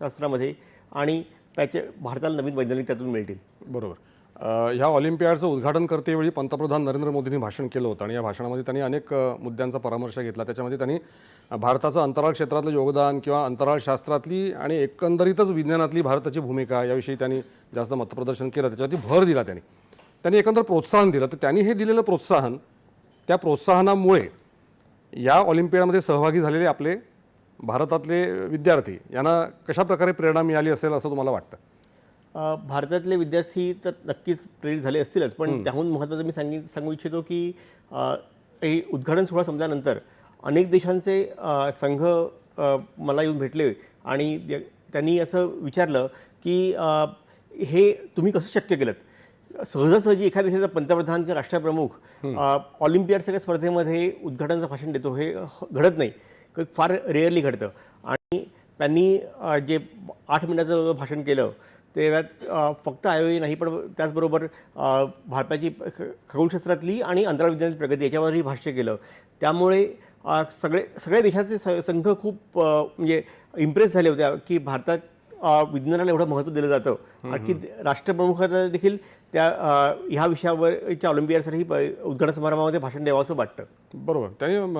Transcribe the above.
शास्त्रामध्ये आणि त्याचे भारताला नवीन वैज्ञानिक त्यातून मिळतील. बरोबर. ह्या ऑलिम्पियाडचं उद्घाटन करतेवेळी पंतप्रधान नरेंद्र मोदींनी भाषण केलं होतं आणि या भाषणामध्ये त्यांनी अनेक मुद्द्यांचा परामर्श घेतला. त्याच्यामध्ये त्यांनी भारताचं अंतराळ क्षेत्रातलं योगदान किंवा अंतराळ शास्त्रातली आणि एकंदरीतच विज्ञानातली भारताची भूमिका याविषयी त्यांनी जास्त मतप्रदर्शन केलं. त्याच्यावरती भर दिला त्यांनी. त्यांनी एकंदर प्रोत्साहन दिलं. तर त्यांनी हे दिलेलं प्रोत्साहन त्या प्रोत्साहनामुळे या ऑलिम्पियाडमध्ये सहभागी झालेले आपले भारतातले विद्यार्थी यांना कशा प्रकारे प्रेरणा मिळाली असेल असं तुम्हाला वाटतं? भारतातले विद्यार्थी तर नक्कीच प्रेरित झाले असतीलच पण त्याहून महत्त्वाचं मी सांगी सांगू इच्छितो की उद्घाटन सोहळा संपल्यानंतर अनेक देशांचे संघ मला येऊन भेटले आणि त्यांनी असं विचारलं की हे तुम्ही कसं शक्य केलं सहजासहजी एखाद्या देशाचा पंतप्रधान किंवा राष्ट्रप्रमुख अ, ऑलिम्पियाडसारख्या स्पर्धेमध्ये उद्घाटनाचं भाषण देतो हे घडत नाही. फार रेअरली घडतं. आणि त्यांनी जे आठ मिनिटाचं भाषण केलं अ, फक्त आयोगी नाही पण त्याचबरोबर भारताची खगोलशास्त्रातली आणि अंतराळ विज्ञानाची प्रगती याच्यावरही भाष्य केलं. त्यामुळे सगळे सगळ्या देशाचे स संघ खूप म्हणजे इम्प्रेस झाले होते की भारतात विज्ञानाला एवढं महत्त्व दिलं जातं. आणि की राष्ट्रप्रमुखांना देखील त्या ह्या विषयावरच्या ऑलिम्पियाडसाठी प- उद्घाटन समारंभामध्ये भाषण द्यावं असं वाटतं. बरोबर. त्यांनी